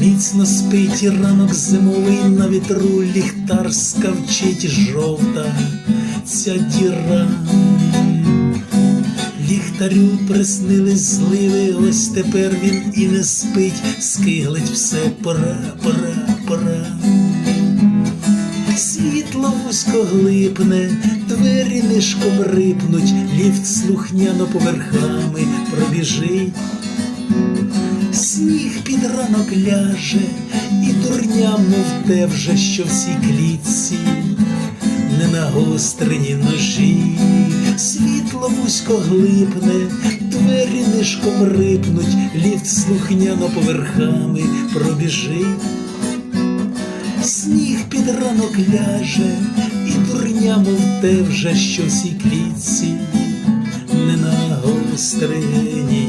Міцно спить і ранок зимовий на вітру ліхтар скавчить жовта ця діра. Ліхтарю приснились зливи, ось тепер він і не спить, скиглить все пора, пора, пора. Світло вузько глипне, двері нишком рипнуть, ліфт слухняно поверхами пробіжить. Під ранок ляже, і дурня, мов те вже, що в цій клітці, не на гострені ножі, світло вузько глипне, двері нишком рипнуть, ліфт слухняно поверхами пробіжить. Сніг під ранок ляже, і дурня, мов те вже, що в цій клітці, не на гострені